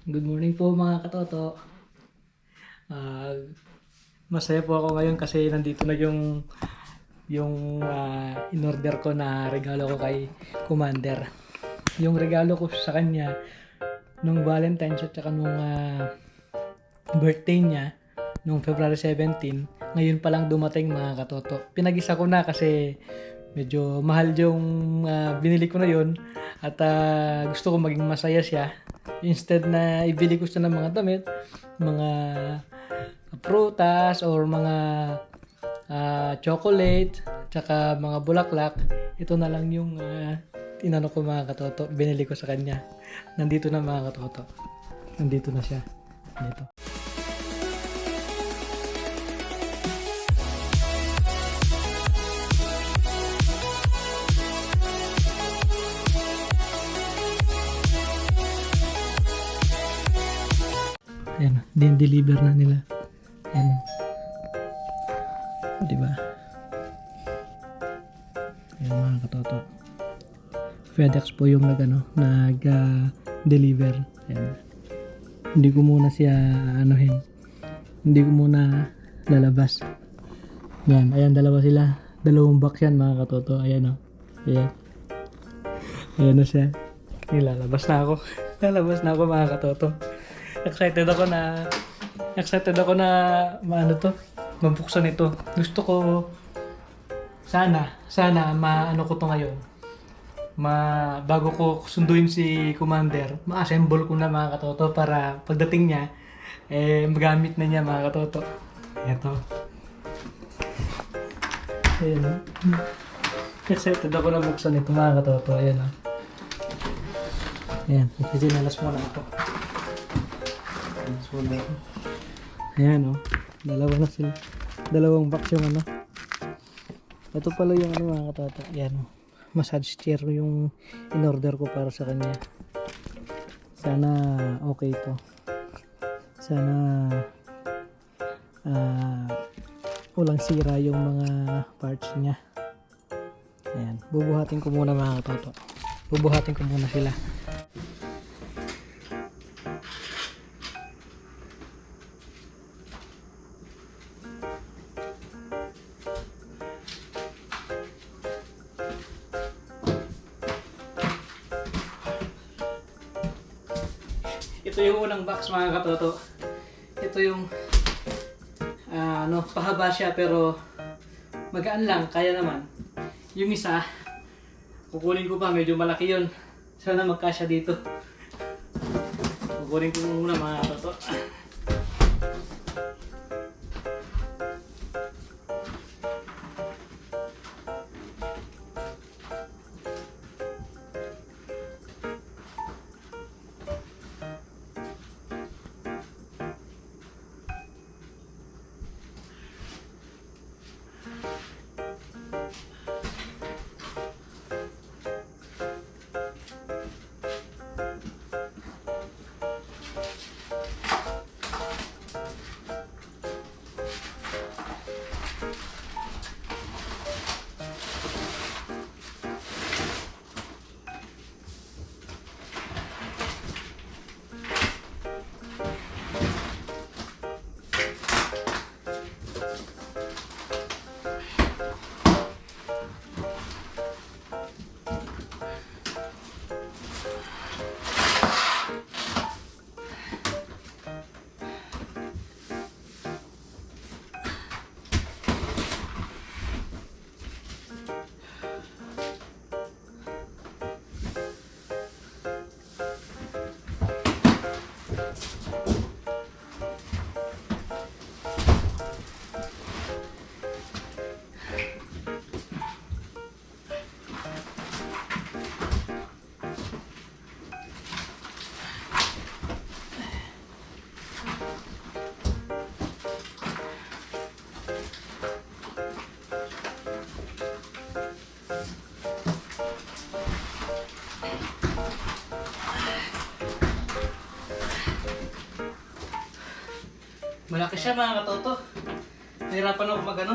Good morning po mga katoto. Ah, masaya po ako ngayon kasi nandito na yung yung ah, in-order ko na regalo ko kay Commander. Yung regalo ko sa kanya nung Valentine's at saka nung ah, birthday niya nung February 17, ngayon pa lang dumating mga katoto. Pinag-isa ko na kasi medyo mahal yung ah, binili ko na yun at ah, gusto ko maging masaya siya. Instead na ibili ko siya ng mga damit, mga prutas or mga ah, chocolate, tsaka mga bulaklak, ito na lang yung ah, tinano ko mga katoto, binili ko sa kanya. Nandito na mga katoto. Nandito na siya. Dito. Ayan, din deliver na nila. Ayan. Di ba? Ayan mga katoto. FedEx po yung nag ano, nag ah, deliver. Ayan. Hindi ko muna siya anuhin. Hindi ko muna lalabas. Yan, ayan dalawa sila. Dalawang box yan mga katoto. Ayan o. Ayan. Ayan na siya. Nilalabas na ako. Lalabas na ako mga katoto excited ako na excited ako na maano to mabuksan ito gusto ko sana sana maano ko to ngayon ma bago ko sunduin si commander ma-assemble ko na mga katoto para pagdating niya eh magamit na niya mga katoto eto Ayan. oh. Excited ako na buksan ito mga katoto. Ayan o. Ayan. Sinalas muna ako. Ayan o. Dalawa na sila. Dalawang box yung ano. Ito pala yung ano mga katata. Ayan o. Massage chair yung in-order ko para sa kanya. Sana okay to. Sana ah walang sira yung mga parts niya. Ayan. Bubuhatin ko muna mga katata. Bubuhatin ko muna sila. Ito yung unang box mga katoto. Ito yung ah, ano, pahaba siya pero magaan lang, kaya naman. Yung isa, kukunin ko pa, medyo malaki yun. Sana magkasya dito. Kukunin ko muna mga katoto. Malaki siya mga katoto. Nahirapan ako mag ano.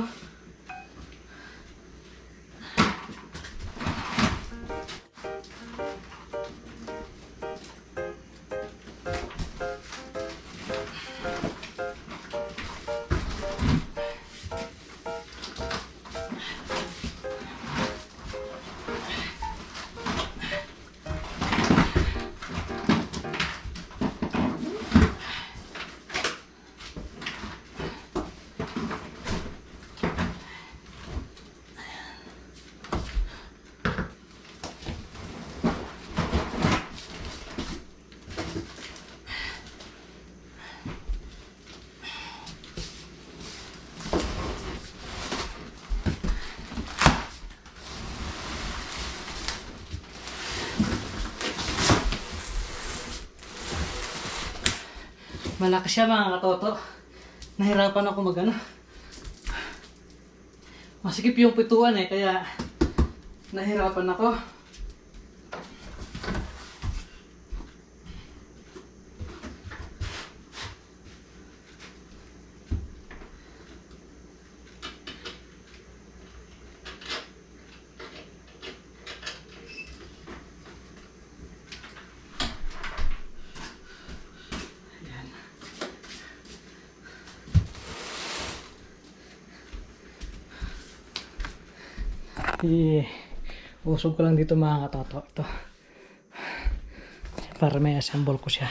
Malakas siya mga katoto. Nahirapan ako mag ano. Masikip yung pituan eh, kaya nahirapan ako. I usog ko lang dito mga katoto. Ito. Para may assemble ko siya.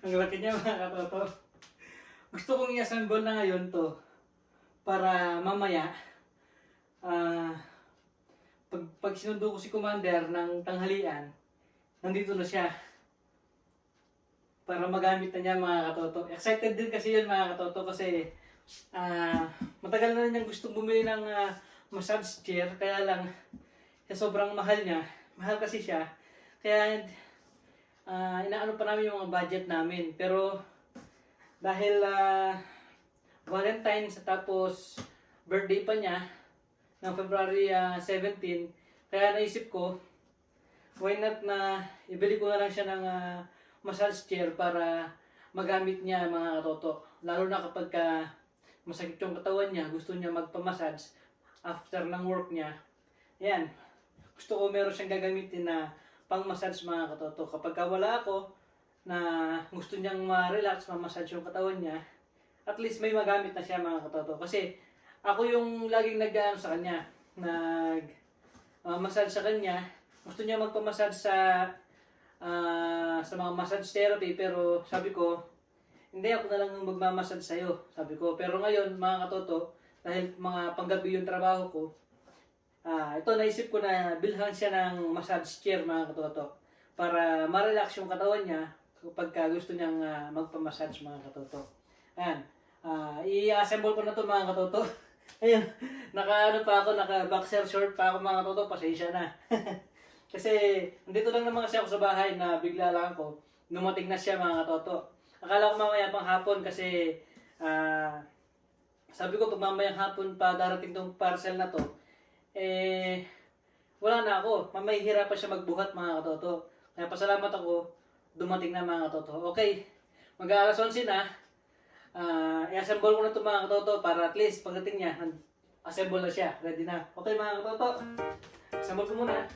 Ang laki niya mga katoto. Gusto kong i-assemble na ngayon to para mamaya ah pag, pag sinundo ko si Commander ng tanghalian, nandito na siya para magamit na niya mga katoto. Excited din kasi yun mga katoto kasi ah matagal na rin niyang gustong bumili ng ah, massage chair kaya lang eh, sobrang mahal niya. Mahal kasi siya. Kaya ah inaano pa namin yung mga budget namin. Pero dahil ah, Valentine's tapos birthday pa niya ng February ah, 17, kaya naisip ko, why not na ibili ko na lang siya ng ah, massage chair para magamit niya mga katoto. Lalo na kapag ka masakit yung katawan niya, gusto niya magpamassage after ng work niya. Yan. Gusto ko meron siyang gagamitin na pang massage mga katoto. Kapag ka wala ako na gusto niyang ma-relax, ma-massage yung katawan niya, at least may magamit na siya mga katoto. Kasi ako yung laging nag sa kanya, nag ah, massage sa kanya. Gusto niya magpamassage sa ah, sa mga massage therapy pero sabi ko, hindi ako na lang magmamassage sa'yo. Sabi ko, pero ngayon mga katoto, dahil mga panggabi yung trabaho ko, Ah, ito naisip ko na bilhan siya ng massage chair mga katoto para ma-relax yung katawan niya kapag ka gusto niyang ah, magpa-massage mga katoto. Ayan. Ah, i-assemble ko na to mga katoto. Ayun. Naka ano pa ako, naka boxer short pa ako mga katoto, pasensya na. kasi andito lang naman kasi ako sa bahay na bigla lang ako. Dumating na siya mga katoto. Akala ko mamaya pang hapon kasi ah sabi ko pag mamayang hapon pa darating tong parcel na to, eh, wala na ako. Mamahihirapan siya magbuhat mga katoto. Kaya pasalamat ako, dumating na mga katoto. Okay, mag-aalas 11 na. Ah, i-assemble ko na ito mga katoto para at least pagdating niya, assemble na siya. Ready na. Okay mga katoto, assemble ko muna.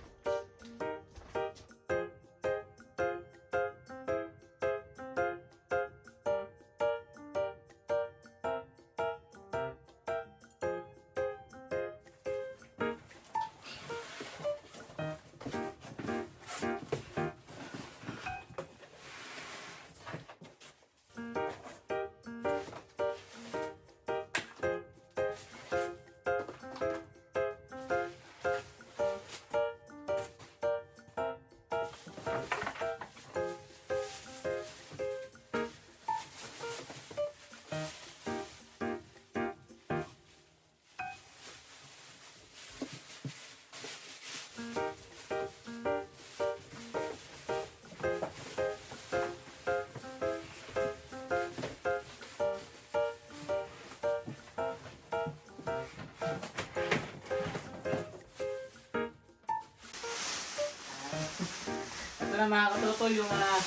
Ito na mga katoto yung uh,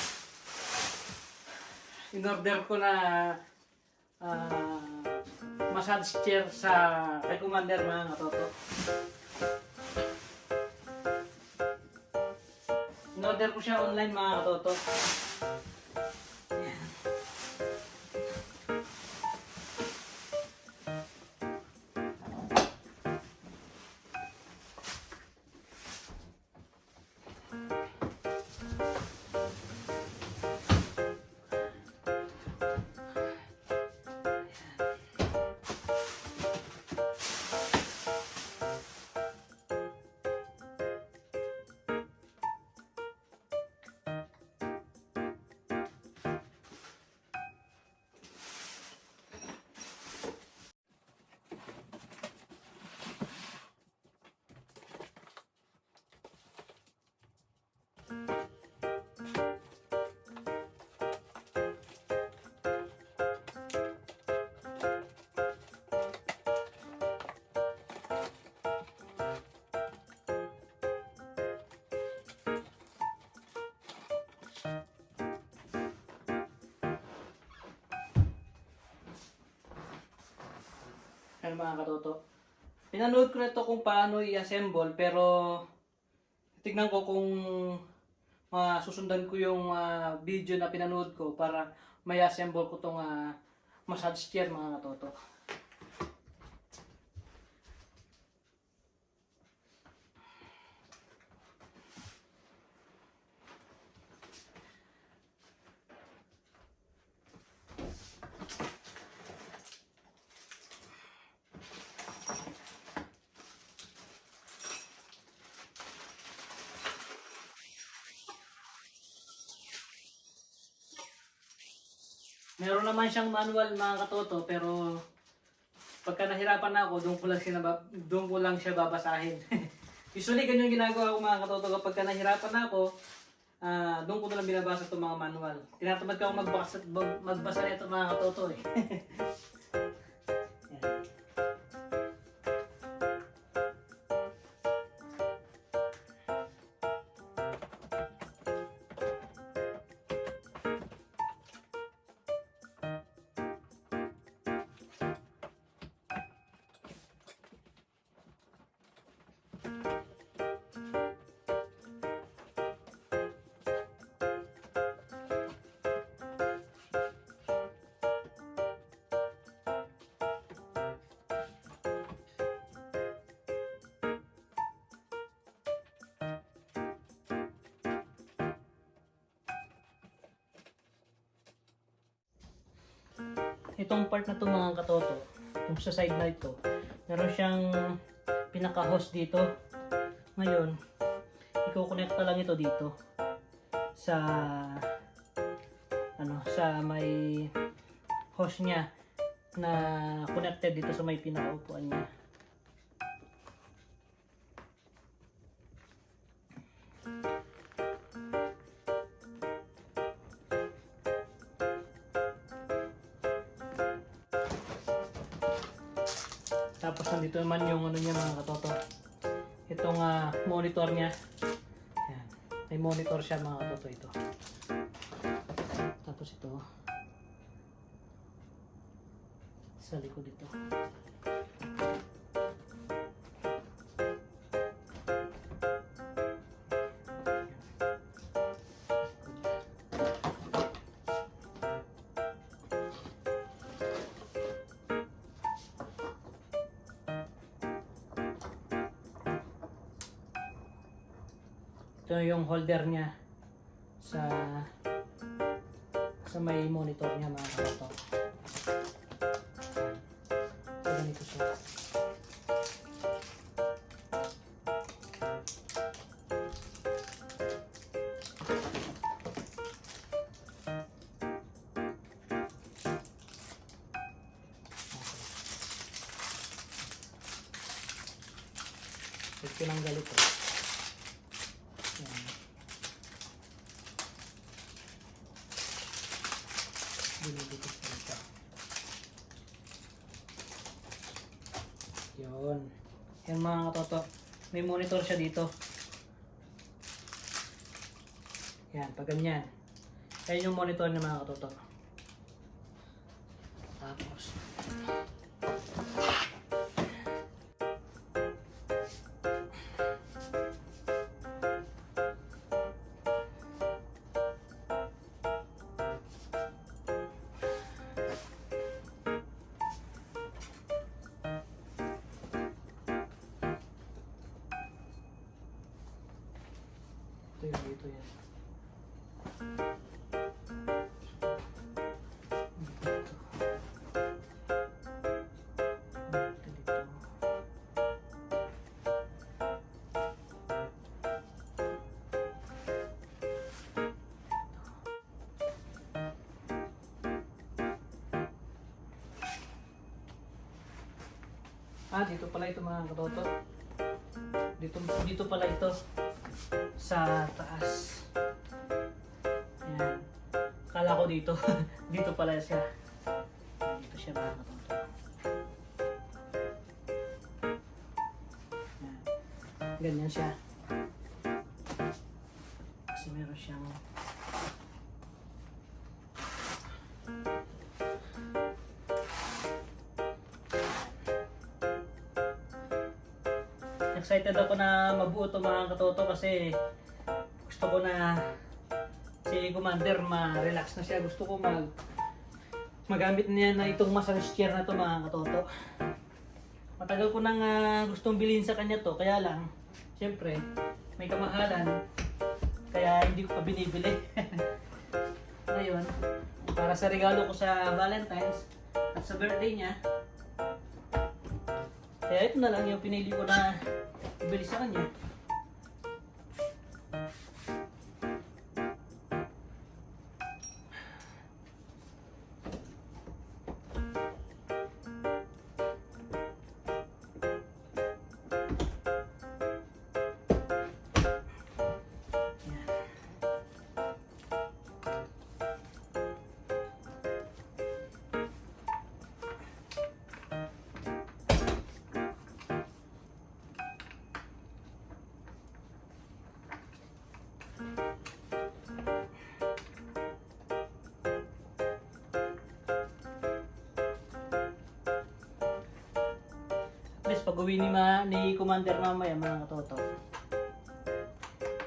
in-order ko na ah, massage chair sa kay Commander mga katoto. In-order ko siya online mga katoto. Ano mga katoto? Pinanood ko na ito kung paano i-assemble pero tignan ko kung ah, susundan ko yung ah, video na pinanood ko para may assemble ko itong ah, massage chair mga katoto. Meron naman siyang manual mga katoto pero pagka nahirapan na ako, doon ko lang siya, nabab- doon ko lang siya babasahin. Usually ganyan yung ginagawa ko mga katoto kapag ka nahirapan na ako, ah doon ko na lang binabasa itong mga manual. Tinatamad ko akong magbasa, mag- magbasa nito mga katoto eh. itong part na to mga katoto, yung sa side na ito, meron siyang pinaka-hose dito. Ngayon, i-connect lang ito dito sa ano sa may hose niya na connected dito sa may pinakaupuan niya. Monitor niya. Ayan. May monitor siya mga katoto ito. Ito yung holder niya sa sa may monitor niya mga kabato. Yan, pag ganyan. Yan yung monitor ng mga katoto. Tapos, Ah, dito pala ito mga katoto. Dito, dito pala ito. Sa taas. Ayan. Kala ko dito. dito pala siya. Dito siya mga katoto. Ayan. Ganyan siya. Kasi gusto ko na si Commander ma-relax na siya. Gusto ko mag magamit niya na itong massage chair na to mga katoto. Matagal ko nang ah, gustong bilhin sa kanya to, kaya lang, syempre, may kamahalan, kaya hindi ko pa binibili. Ngayon, para sa regalo ko sa Valentine's at sa birthday niya, kaya ito na lang yung pinili ko na ibili sa kanya. At least pag uwi ni, ma, ni Commander mamaya mga katoto,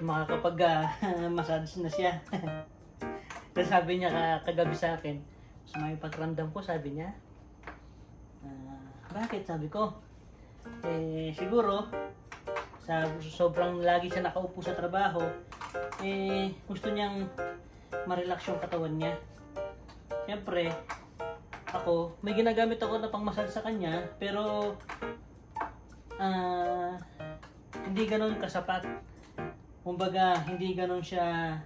makakapag ah, massage na siya. Tapos sabi niya ka- kagabi sa akin, sa may pagramdam ko, sabi niya, ah, bakit? Sabi ko, eh siguro, sa sobrang lagi siya nakaupo sa trabaho, eh gusto niyang ma-relax yung katawan niya. Siyempre, ako, may ginagamit ako na pang massage sa kanya, pero ah hindi ganun kasapat. Kumbaga, hindi ganun siya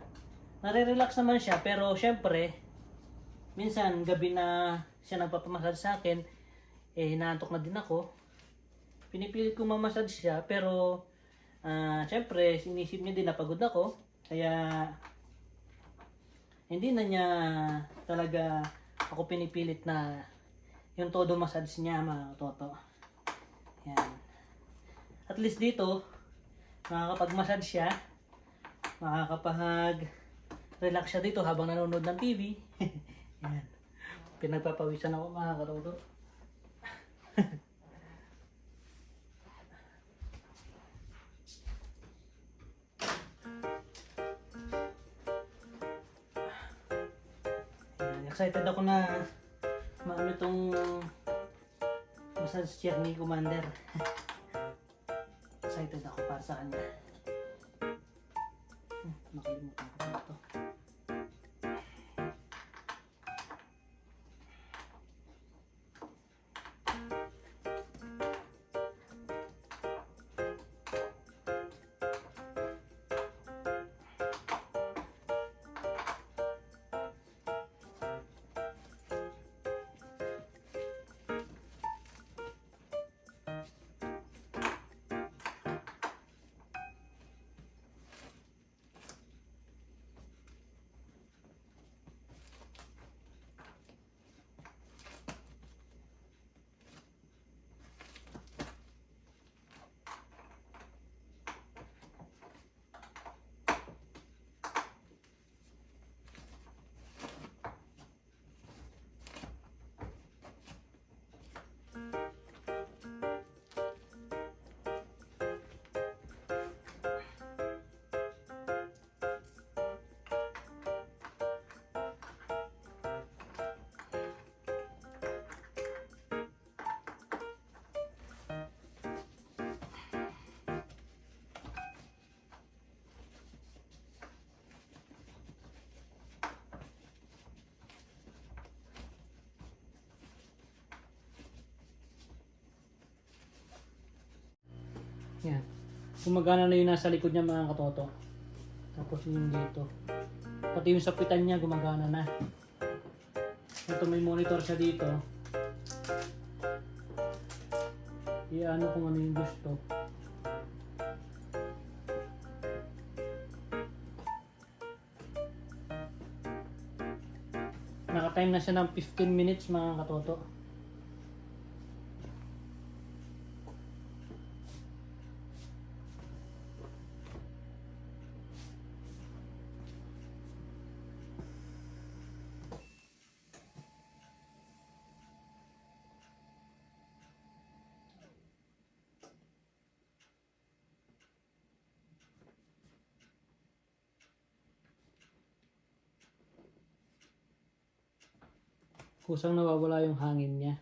nare-relax naman siya, pero syempre minsan gabi na siya nagpapamassage sa akin, eh inaantok na din ako. Pinipilit ko mamassage siya, pero ah syempre sinisip niya din na pagod ako, kaya hindi na niya talaga ako pinipilit na yung todo massage niya mga toto. Yan. At least dito, makakapag-massage siya. Makakapag relax siya dito habang nanonood ng TV. Yan. Pinagpapawisan ako mga. Yan. Excited ako na maano itong massage chair ni Commander. Excited ako para sa kanya. Hmm, nakalimutan ko na ito. Yan. Gumagana na yung nasa likod niya mga katoto. Tapos yung dito. Pati yung sapitan niya gumagana na. Ito may monitor siya dito. I-ano kung ano yung gusto. Naka-time na siya ng 15 minutes mga katoto. Kusang nawawala yung hangin niya.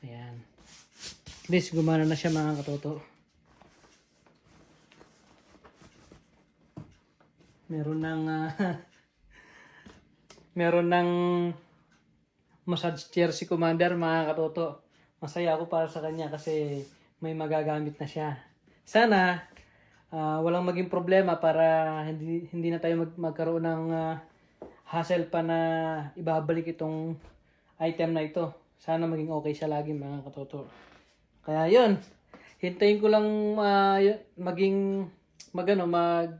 Ayan. At gumana na siya mga katoto. Meron ng ah, meron ng massage chair si Commander mga katoto. Masaya ako para sa kanya kasi may magagamit na siya. Sana ah, walang maging problema para hindi hindi na tayo mag, magkaroon ng ah, hassle pa na ibabalik itong item na ito. Sana maging okay siya lagi mga katoto. Kaya yun, hintayin ko lang y- maging magano mag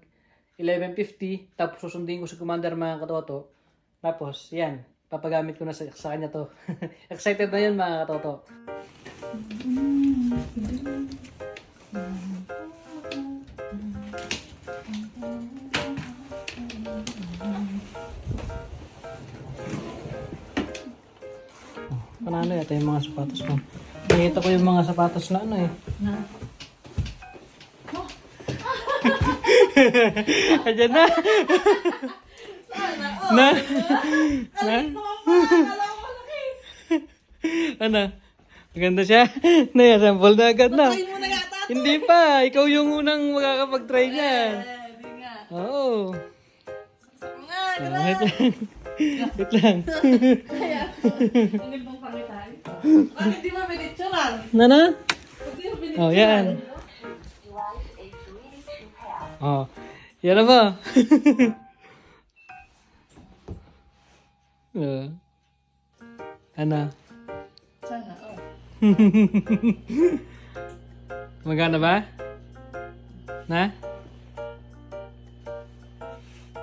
11.50 tapos susundin ko sa commander mga katoto. Tapos yan, papagamit ko na sa, sa kanya to. Excited na yun mga katoto. Panalo yata yung mga sapatos mo. Nakita ko yung mga sapatos na ano eh. Ayan na. na. na. ano? Maganda siya. Naya-sample na agad na. Mo na yata. Hindi pa. Ikaw yung unang makakapag-try niyan. Oo. Nga, Ah, wait lang. wait lang. Bang pangitan? Nana? Oh, yan. Oh. Yan na ba? uh. Ano? Sana, oh. Magana ba? Na?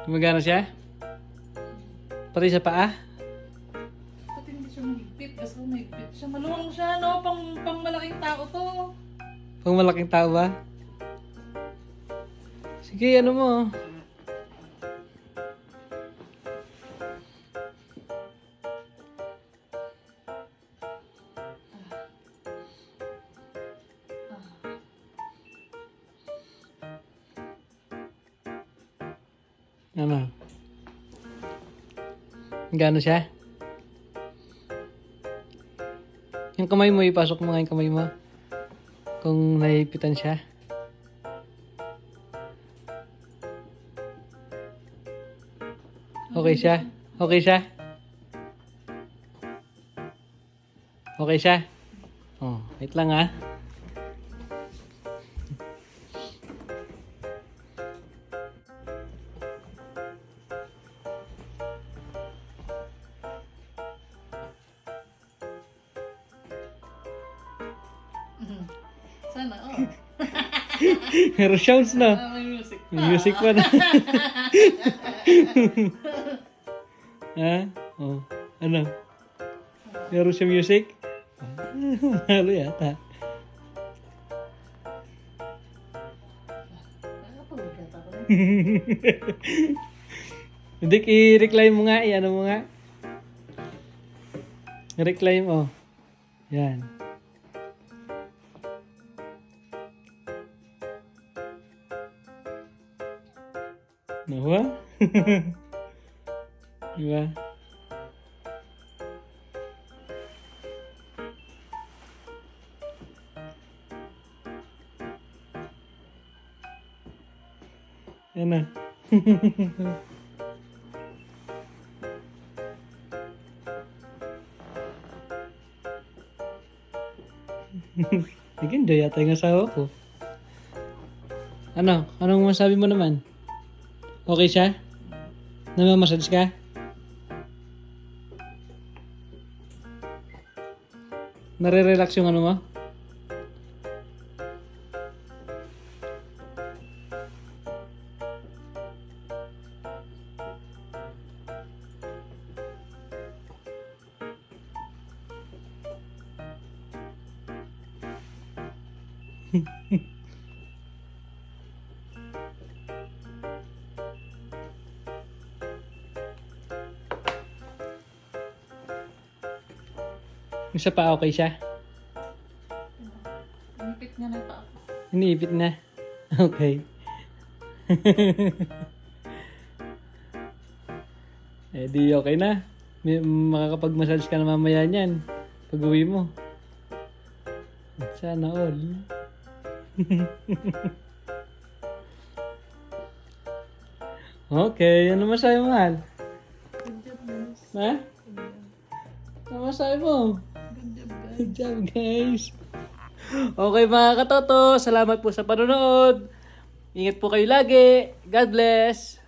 Magana siya? Pati sa paa? Siya mahigpit? Ko mahigpit siya. Maluwang siya, no? Pang, pang malaking tao to. Pang malaking tao ba? Sige, ano mo? Ano? Gano siya? Kamay mo, ipasok mo nga yung kamay mo. Kung naipitan siya. Okay siya? Okay siya? Okay siya? Oh, wait lang ah. Sana, oh. Meron sounds na. Ah, may music pa. May music pa na. ha? Oh. Ano? Meron siya music? Ano yata? Hindi, i-recline mo nga. I-ano mo nga. Recline mo. Yan. diba? Yan na. Nag-enjoy yata yung asawa ko. Ano? Anong masabi mo naman? Okay siya? Namamassage ka? Nare-relax yung ano mo? Isa pa okay siya? Inipit na yung paa ko. Iniipit na. Okay. eh di okay na. May, makakapag-massage ka na mamaya niyan. Pag uwi mo. Sana all. okay, ano mo, Mahal? Good job. Ha? Ano masabi mo? Good job, guys. Okay mga katoto, salamat po sa panonood. Ingat po kayo lagi. God bless.